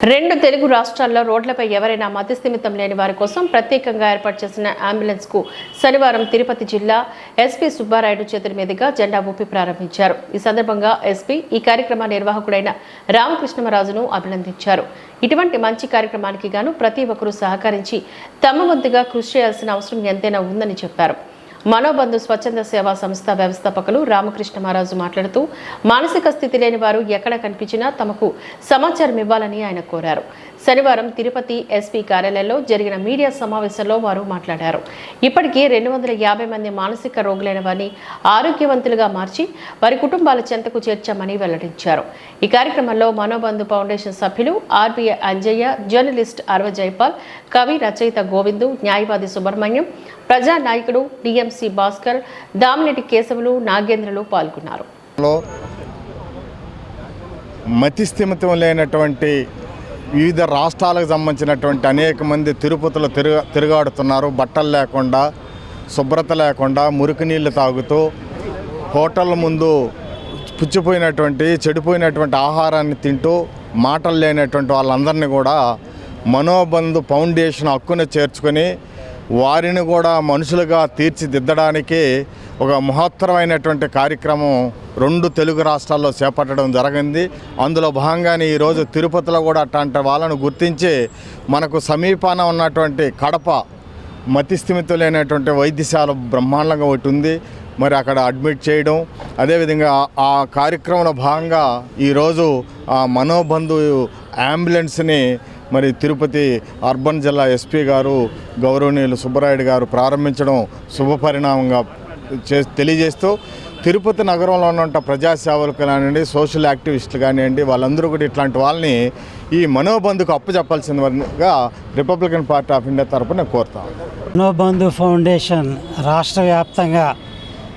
రెండు తెలుగు రాష్ట్రాల్లో రోడ్లపై ఎవరైనా మతిస్థిమితం లేని వారి కోసం ప్రత్యేకంగా ఏర్పాటు చేసిన అంబులెన్స్కు శనివారం తిరుపతి జిల్లా ఎస్పీ సుబ్బారాయుడు చేతుల మీదుగా జెండా ఊపి ప్రారంభించారు. ఈ సందర్భంగా ఎస్పీ ఈ కార్యక్రమ నిర్వాహకుడైన రామకృష్ణమరాజును అభినందించారు. ఇటువంటి మంచి కార్యక్రమానికి గాను ప్రతి ఒక్కరూ సహకరించి తమ వంతుగా కృషి చేయాల్సిన అవసరం ఎంతైనా ఉందని చెప్పారు. మనోబంధు స్వచ్ఛంద సేవా సంస్థ వ్యవస్థాపకులు రామకృష్ణ మహారాజు మాట్లాడుతూ మానసిక స్థితి లేని వారు ఎక్కడ కనిపించినా తమకు సమాచారం ఇవ్వాలని ఆయన కోరారు. శనివారం తిరుపతి ఎస్పీ కార్యాలయంలో జరిగిన మీడియా సమావేశంలో వారు మాట్లాడారు. ఇప్పటికీ రెండు వందల యాభై మంది మానసిక రోగులైన వారిని ఆరోగ్యవంతులుగా మార్చి వారి కుటుంబాల చెంతకు చేర్చామని వెల్లడించారు. ఈ కార్యక్రమంలో మనోబంధు ఫౌండేషన్ సభ్యులు ఆర్బీఐ అంజయ్య జర్నలిస్ట్ అరవ జైపాల్ కవి రచయిత గోవిందు న్యాయవాది సుబ్రహ్మణ్యం ప్రజా నాయకుడు డిఎంసి భాస్కర్ దామినేటి కేశవులు నాగేంద్రలు పాల్గొన్నారు. లో లేనటువంటి వివిధ రాష్ట్రాలకు సంబంధించినటువంటి అనేక మంది తిరుపతిలో తిరుగా తిరుగాడుతున్నారు. బట్టలు లేకుండా శుభ్రత లేకుండా మురికి నీళ్ళు తాగుతూ హోటళ్ళ ముందు పుచ్చిపోయినటువంటి చెడిపోయినటువంటి ఆహారాన్ని తింటూ మాటలు లేనటువంటి వాళ్ళందరినీ కూడా మనోబంధు ఫౌండేషన్ హక్కును చేర్చుకొని వారిని కూడా మనుషులుగా తీర్చిదిద్దడానికి ఒక మహత్తరమైనటువంటి కార్యక్రమం రెండు తెలుగు రాష్ట్రాల్లో చేపట్టడం జరిగింది. అందులో భాగంగానే ఈరోజు తిరుపతిలో కూడా అట్లాంటి వాళ్ళను గుర్తించి మనకు సమీపాన ఉన్నటువంటి కడప మతిస్థిమితం లేనటువంటి వైద్యశాల బ్రహ్మాండంగా ఒకటి ఉంది. మరి అక్కడ అడ్మిట్ చేయడం అదేవిధంగా ఆ- ఆ కార్యక్రమంలో భాగంగా ఈరోజు ఆ మనోబంధు అంబులెన్స్ని మరి తిరుపతి అర్బన్ జిల్లా ఎస్పీ గారు గౌరవనీయులు సుబ్బరాయుడు గారు ప్రారంభించడం శుభపరిణామంగా చే తెలియజేస్తూ తిరుపతి నగరంలో ఉన్న ప్రజాసేవలు కానివ్వండి సోషల్ యాక్టివిస్టులు కానివ్వండి వాళ్ళందరూ కూడా ఇట్లాంటి వాళ్ళని ఈ మనోబంధుకు అప్పు చెప్పాల్సిందిగా రిపబ్లికన్ పార్టీ ఆఫ్ ఇండియా తరపున నేను కోరుతాను మనోబంధు ఫౌండేషన్ రాష్ట్ర వ్యాప్తంగా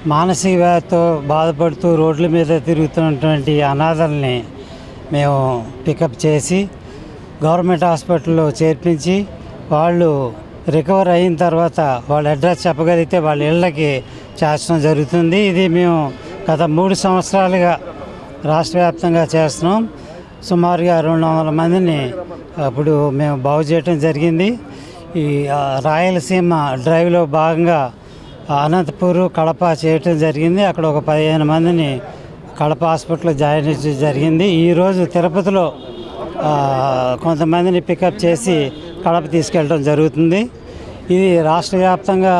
మానసిక వ్యాధితో బాధపడుతూ రోడ్ల మీద తిరుగుతున్నటువంటి అనాథల్ని మేము పికప్ చేసి గవర్నమెంట్ హాస్పిటల్లో చేర్పించి వాళ్ళు రికవర్ అయిన తర్వాత వాళ్ళ అడ్రస్ చెప్పగలిగితే వాళ్ళ ఇళ్ళకి చేర్చడం జరుగుతుంది. ఇది మేము గత మూడు సంవత్సరాలుగా రాష్ట్ర వ్యాప్తంగా చేస్తున్నాం. సుమారుగా రెండు వందల మందిని అప్పుడు మేము బాగు చేయటం జరిగింది. ఈ రాయలసీమ డ్రైవ్లో భాగంగా అనంతపూర్ కడప చేయటం జరిగింది. అక్కడ ఒక పదిహేను మందిని కడప హాస్పిటల్లో జాయిన్ చేయడం జరిగింది. ఈరోజు తిరుపతిలో కొంతమందిని పికప్ చేసి కడప తీసుకెళ్ళడం జరుగుతుంది. ఇది రాష్ట్ర వ్యాప్తంగా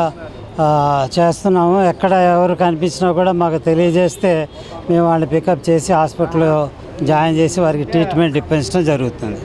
చేస్తున్నాము. ఎక్కడ ఎవరు కనిపించినా కూడా మాకు తెలియజేస్తే మేము వాళ్ళని పికప్ చేసి హాస్పిటల్లో జాయిన్ చేసి వారికి ట్రీట్మెంట్ ఇప్పించడం జరుగుతుంది.